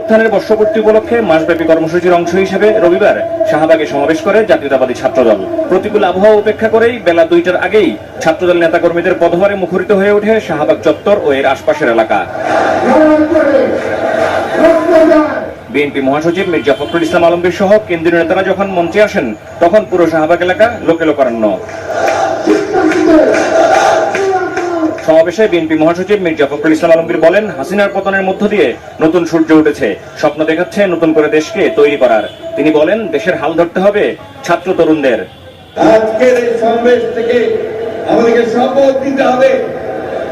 উত্থানের বর্ষপূর্তি উপলক্ষে মাসব্যাপী কর্মসূচির অংশ হিসেবে রবিবার শাহবাগে সমাবেশ করে জাতীয়তাবাদী ছাত্রদল। প্রতিকূল আবহাওয়া উপেক্ষা করেই বেলা দুইটার আগেই ছাত্রদল নেতাকর্মীদের পদভারে মুখরিত হয়ে ওঠে শাহবাগ চত্বর ও এর আশপাশের এলাকা। বিএনপি মহাসচিব মির্জা ফখরুল ইসলাম আলমগীর সহ কেন্দ্রীয় নেতারা যখন মঞ্চে আসেন, তখন পুরো শাহবাগ এলাকা লোকে লোকারণ্য সমাবেশে বিএনপি মহাসচিব মির্জা ফখরুল ইসলাম আলমগীর বলেন, হাসিনার পতনের মধ্য দিয়ে নতুন সূর্য উঠেছে। স্বপ্ন দেখাচ্ছে নতুন করে দেশকে তৈরি করার। তিনি বলেন, দেশের হাল ধরতে হবে ছাত্র তরুণদের। আজকের এই সমাবেশ থেকে আমাদেরকে শপথ দিতে হবে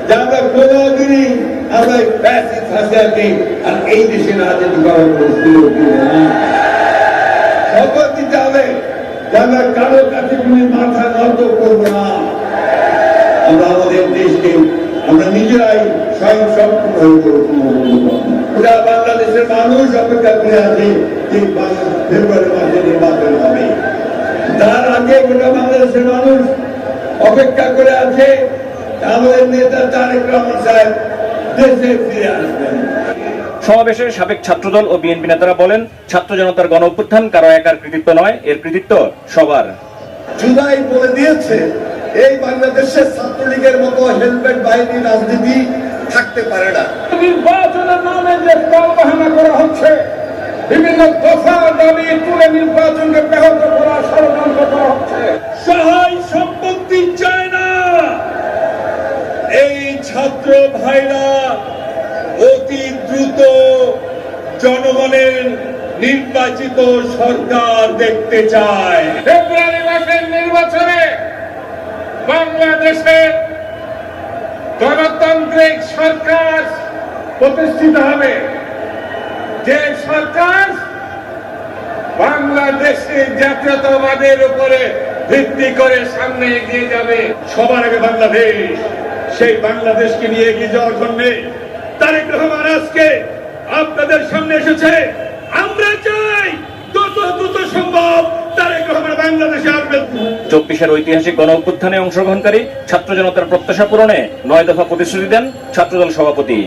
যে আমরা কোনোদিনই আমরা ফ্যাসিস্ট হাসিনাকে আর এই দেশে রাজনীতি করার না। শপথ দিতে হবে যে আমরা কারও কাছে কোনো মাথা নত করব না। আমরা আমাদের দেশকে আমরা নিজেরাই স্বয়ং সম্পূর্ণ হয়ে পড়ব বাংলাদেশের মানুষ অপেক্ষা করে আছে যে ফেব্রুয়ারি মাসে নির্বাচন হবে। তার আগে গোটা বাংলাদেশের মানুষ অপেক্ষা করে আছে আমাদের নেতা তারেক রহমান সাহেব দেশে ফিরে আসবেন। সমাবেশে সাবেক ছাত্রদল ও বিএনপি নেতারা বলেন ছাত্র জনতার গণ অভ্যুত্থান কারও একার কৃতিত্ব নয় এর কৃতিত্ব সবার। জুলাই বলে দিয়েছে এই বাংলাদেশের ছাত্রলীগের মতো হেলমেট বাহিনী রাজনীতি থাকতে পারে না। নির্বাচনের নামে যে বাহানা করা হচ্ছে বিভিন্ন দফা দাবি তুলে নির্বাচনকে ব্যাহত করা ষড়যন্ত্র করা হচ্ছে। সহায় সম্পত্তি চায় না। এই ছাত্র ভাইরা অতি দ্রুত জনগণের নির্বাচিত সরকার দেখতে চায়। ফেব্রুয়ারি মাসের নির্বাচনে বাংলাদেশে গণতান্ত্রিক সরকার প্রতিষ্ঠিত হবে। যে সরকার বাংলাদেশের জাতীয়তাবাদের উপরে ভিত্তি করে সামনে এগিয়ে যাবে, সবার আগে বাংলাদেশ, সেই বাংলাদেশকে নিয়ে এগিয়ে যাওয়ার জন্য তারেক রহমান আজকে আপনাদের সামনে এসেছে। আমরা চাই যত দ্রুত সম্ভব তারেক রহমান বাংলাদেশে আসবেন চব্বিশের ঐতিহাসিক গণ অভ্যুত্থানে অংশগ্রহণকারী ছাত্র জনতার প্রত্যাশা পূরণে নয় দফা প্রতিশ্রুতি দেন ছাত্রদল সভাপতি।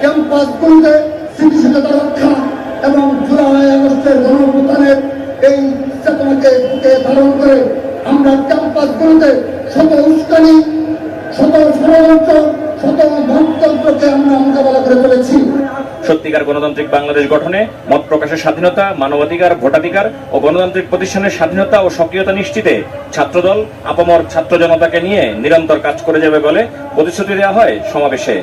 ক্যাম্পাসগুলোতে স্থিতিশীলতা রক্ষা এবং জুলাই আগস্টের গণঅভ্যুত্থানের এই চেতনাকে ধারণ করে আমরা ক্যাম্পাসগুলোতে সত্যিকার গণতান্ত্রিক বাংলাদেশ গঠনে মত প্রকাশের স্বাধীনতা, মানবাধিকার, ভোটাধিকার ও গণতান্ত্রিক প্রতিষ্ঠানের স্বাধীনতা ও সক্রিয়তা নিশ্চিতে ছাত্রদল আপামর ছাত্র জনতাকে নিয়ে নিরন্তর কাজ করে যাবে বলে প্রতিশ্রুতি দেওয়া হয় সমাবেশে।